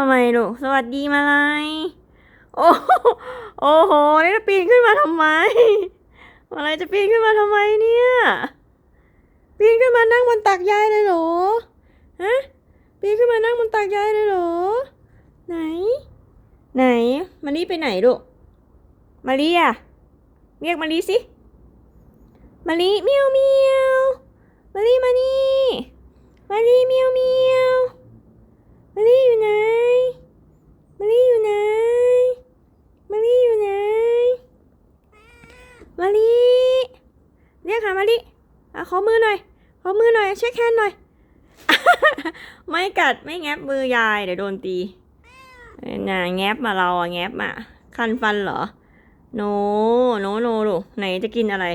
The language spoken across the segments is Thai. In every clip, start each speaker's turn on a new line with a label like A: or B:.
A: ทำไมลูก สวัสดีมาลายโอ้โหโอ้โห นี่จะปีนขึ้นมาทำไม มาลายจะปีนขึ้นมาทำไมเนี่ย ปีนขึ้นมานั่งบนตักยายเลยเหรอ ฮะ ปีนขึ้นมานั่งบนตักยายเลยเหรอ ไหน ไหน มารีไปไหนลูก มารีอะเรียกมารีสิ มารีเมียวเมียวมารีมานี่ มารีเมียวเมียวมารีอยู่ไหนมารีอยู่ไหนมารีอยู่ไหน มารีเรียกหามารีอะขอมือหน่อย ขอมือหน่อยเช็คแฮนหน่อย ไม่กัดไม่แงบมือยายเดี๋ยวโดนตีน่ะแงบมาเราอะแงบมาคันฟันเหรอ โน โน โนลูไหนจะกินอะไร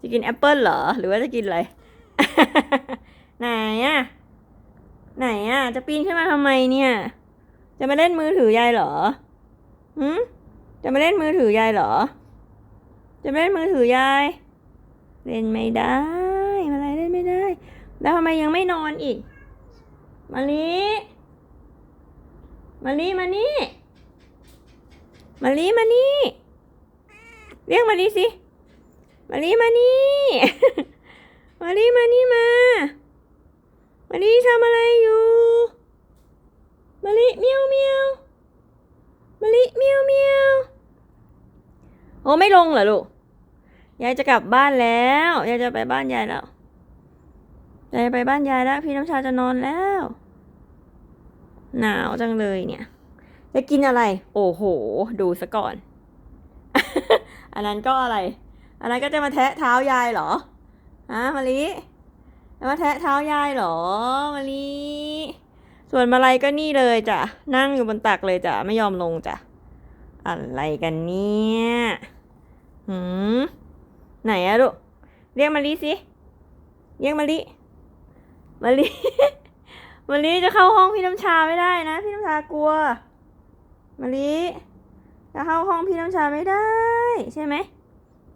A: จะกินแอปเปิลเหรอ หรือว่าจะกินอะไร ไหนอะไหนอะจะปีนขึ้นมาทำไมเนี่ย จะมาเล่นมือถือยายเหรอหืมจะมาเล่นมือถือยายเหรอ จะมาเล่นมือถือยาย เล่นไม่ได้อะไรเล่นไม่ได้ แล้วทำไมยังไม่นอนอีกมาลีมาลีมานี่มาลีมานี่ เรียกมาลีสิมาลีมานี่ มาลีมานี่มา มาลีทำอะไรอยู่ มาลีเมียวเมียวมาลีเมียวเมียวโอ้ไม่ลงเหรอลูก ยายจะกลับบ้านแล้วยายจะไปบ้านยายแล้วยายไปบ้านยายแล้ว พี่น้ำชาจะนอนแล้ว หนาวจังเลยเนี่ย จะกินอะไร โอ้โห ดูซะก่อน อันนั้นก็อะไร อันนั้นก็จะมาแทะเท้ายายเหรอฮะมาลิจะมาแทะเท้ายายเหรอมาลิส่วนมาลัยก็นี่เลยจ้ะนั่งอยู่บนตักเลยจ้ะไม่ยอมลงจ้ะอะไรกันเนี่ยหืม ไหนอะลูกเรียกมาลิสิเรียกมาลิมาลิมาลิจะเข้าห้องพี่น้ำชาไม่ได้นะ พี่น้ำชากลัวมาลิจะเข้าห้องพี่น้ำชาไม่ได้ ใช่ไหม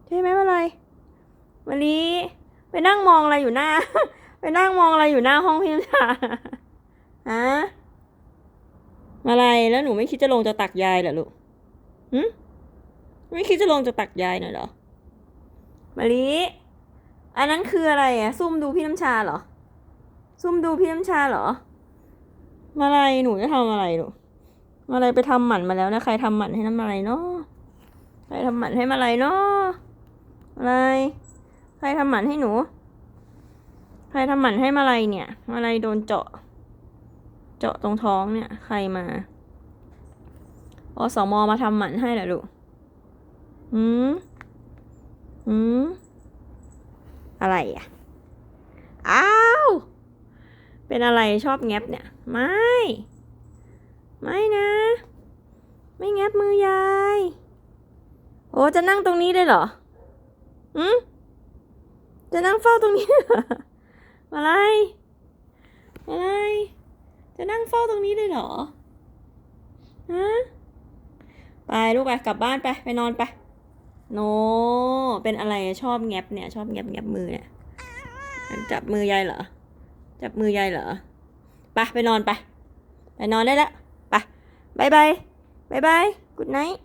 A: ใช่ไหมมาลัยมาลิไปนั่งมองอะไรอยู่หน้า ไปนั่งมองอะไรอยู่หน้าห้องพี่น้ำชาฮะมาลัยแล้วหนูไม่คิดจะลงจะตักยายเหรอลูกหืมไม่คิดจะลงจะตักยายหน่อยเหรอ มาลิอันนั้นคืออะไรอะซุ่มดูพี่น้ำชาเหรอ ซุ่มดูพี่น้ำชาเหรอ มาลัยหนูจะทำอะไรลูมาลัยไปทำหมันมาแล้วนะใครทำหมันให้น้ำมาลัยเนาะใครทำหมันให้มาลัยเนาะมาลัยใครทำหมันให้หนู ใครทำหมันให้มาลัยเนี่ย มาลัยโดนเจาะ เจาะตรงท้องเนี่ย ใครมาอสมมาทำหมันให้เหรอลูกหืม หืมอะไรอะ อ้าว เป็นอะไรชอบแงบเนี่ย ไม่ ไม่นะ ไม่แงบมือยาย โอ้จะนั่งตรงนี้ได้เหรออืมจะนั่งเฝ้าตรงนี้ออะไร อะไร จะนั่งเฝ้าตรงนี้เลยเหรอ ฮะ ไปลูกไปกลับบ้านไป ไปนอนไป โน เป็นอะไรชอบแงบเนี่ย ชอบแงบแงบมือเนี่ย จับมือยายเหรอ จับมือยายเหรอ ไปไปนอนไป ไปนอนได้แล้ว ไปบายบายบายบาย กุดไนท์